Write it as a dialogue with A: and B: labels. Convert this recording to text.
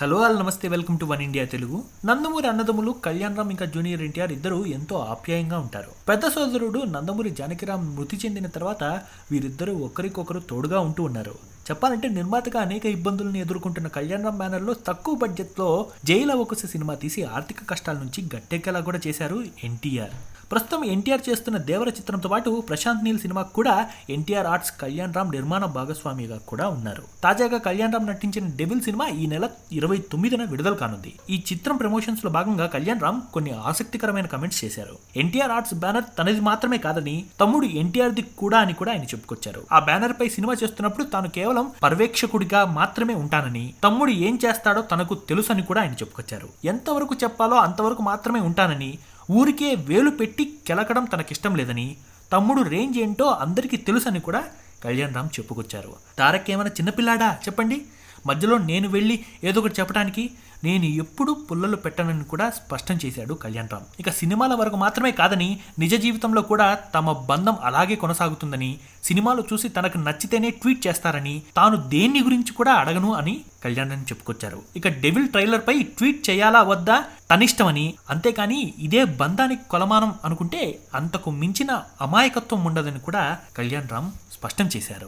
A: Hello all నమస్తే welcome to one India Telugu. Nandamuri అన్నదమ్ములు కళ్యాణ్ రామ్ ఇంకా జూనియర్ ఎన్టీఆర్ ఇద్దరు ఎంతో ఆప్యాయంగా ఉంటారు. పెద్ద సోదరుడు నందమూరి జానకిరామ్ మృతి చెందిన తర్వాత వీరిద్దరూ ఒకరికొకరు తోడుగా ఉంటూ ఉన్నారు. చెప్పాలంటే నిర్మాతగా అనేక ఇబ్బందులను ఎదుర్కొంటున్న కళ్యాణ్ రామ్ బ్యానర్లో తక్కువ బడ్జెట్లో జైలు అవకుశ సినిమా తీసి ఆర్థిక కష్టాల నుంచి గట్టెక్కేలా కూడా చేశారు ఎన్టీఆర్. ప్రస్తుతం ఎన్టీఆర్ చేస్తున్న దేవర చిత్రంతో పాటు ప్రశాంత్ నీల్ సినిమాకు కూడా ఎన్టీఆర్ ఆర్ట్స్ కళ్యాణ్ రామ్ నిర్మాణ భాగస్వామిగా కూడా ఉన్నారు. తాజాగా కళ్యాణ్ రామ్ నటించిన డెవిల్ సినిమా ఈ నెల ఇరవై తొమ్మిదిన విడుదల కానుంది. ఈ చిత్రం ప్రమోషన్స్లో భాగంగా కళ్యాణ్ రామ్ కొన్ని ఆసక్తికరమైన కమెంట్స్ చేశారు. ఎన్టీఆర్ ఆర్ట్స్ బ్యానర్ తనది మాత్రమే కాదని తమ్ముడు ఎన్టీఆర్ ది కూడా అని కూడా ఆయన చెప్పుకొచ్చారు. ఆ బ్యానర్ పై సినిమా చేస్తున్నప్పుడు తాను కేవలం పర్యవేక్షకుడిగా మాత్రమే ఉంటానని తమ్ముడు ఏం చేస్తాడో తనకు తెలుసని కూడా ఆయన చెప్పుకొచ్చారు. ఎంతవరకు చెప్పాలో అంతవరకు మాత్రమే ఉంటానని ఊరికే వేలు పెట్టి కెలకడం తనకిష్టం లేదని తమ్ముడు రేంజ్ ఏంటో అందరికీ తెలుసని కూడా కళ్యాణ్ రామ్ చెప్పుకొచ్చారు. తారక్ ఏమైనా చిన్నపిల్లాడా? చెప్పండి. మధ్యలో నేను వెళ్ళి ఏదో ఒకటి చెప్పడానికి నేను ఎప్పుడు పుల్లలు పెట్టనని కూడా స్పష్టం చేశాడు కళ్యాణ్ రామ్ ఇక సినిమాల వరకు మాత్రమే కాదని నిజ జీవితంలో కూడా తమ బంధం అలాగే కొనసాగుతుందని సినిమాలు చూసి తనకు నచ్చితేనే ట్వీట్ చేస్తారని తాను దేన్ని గురించి కూడా అడగను అని కళ్యాణ్ రామ్ చెప్పుకొచ్చారు. ఇక డెవిల్ ట్రైలర్ పై ట్వీట్ చేయాలా వద్దా తనిష్టమని అంతేకాని ఇదే బంధానికి కొలమానం అనుకుంటే అంతకు మించిన అమాయకత్వం ఉండదని కూడా కళ్యాణ్ రామ్ స్పష్టం చేశారు.